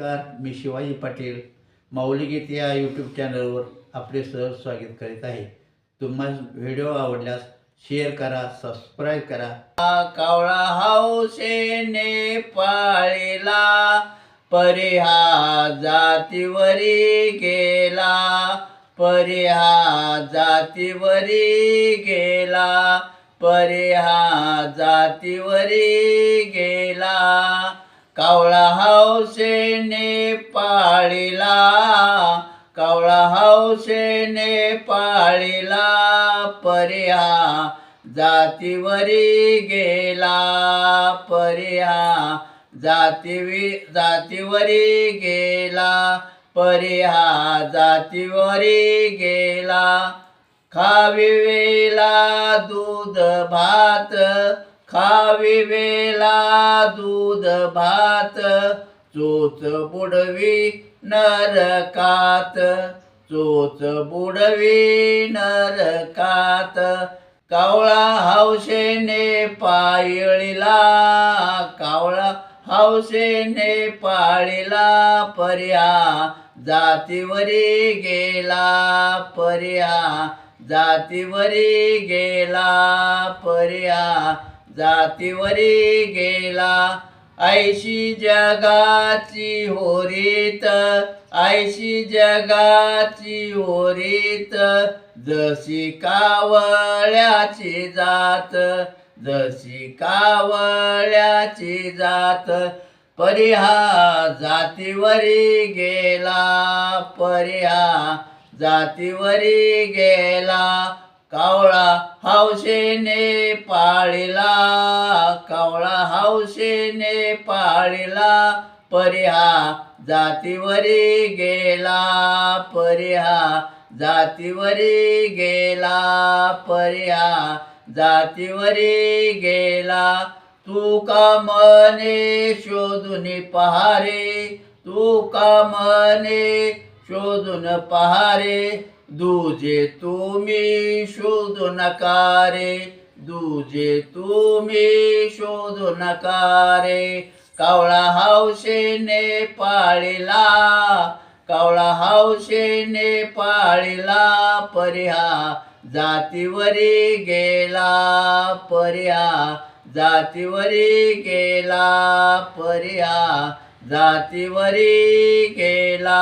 नमस्कार मी शिवाजी पाटील. माऊलीगीत या यूट्यूब चॅनलवर आपले सहज स्वागत करीत आहे. तुम्हाला व्हिडिओ आवडल्यास शेअर करा सबस्क्राईब करा. कावळा हौसेने पाळीला परिहा जातीवरी गेला. परिहा जातीवरी गेला. परिहा जातीवरी गेला. कावळा हौसेने पाळीला कावळा हौसेने पाळीला पर्या जातीवरी गेला पर्या जातीवी जातीवरी गेला पर्या जातीवरी गेला. खाविवेला दूध भात खाविवेला दूध भात चोच बुडवी नरकात चोच बुडवी नरकात कावळा हौसेने पायळीला कावळा हौसेने पाळीला पर्या जातीवरी गेला पर्या जातीवरी गेला पर्या जातीवरी गेला. ऐशी जगाची होरीत ऐशी जगाची होरीत. जशी कावळ्याची जात जशी कावळ्याची जात. परिहा जातीवरी गेला परिहा जातीवरी गेला. कावळा हौसेने पाळीला कावळा हौसेने पाळीला परिहा जातीवरी गेला परिहा जातीवरी गेला परिहा जातीवरी गेला. तू का मने शोधून पहारे तू का मने शोधून पहारे दुजे तुम्ही शोधू नका रे दुजे तुम्ही शोधू नका रे कावळा हौशेने पाळीला कावळा हौशेने पाळीला परिहा जातीवरी गेला परिहा जातीवरी गेला परिहा जातीवरी गेला.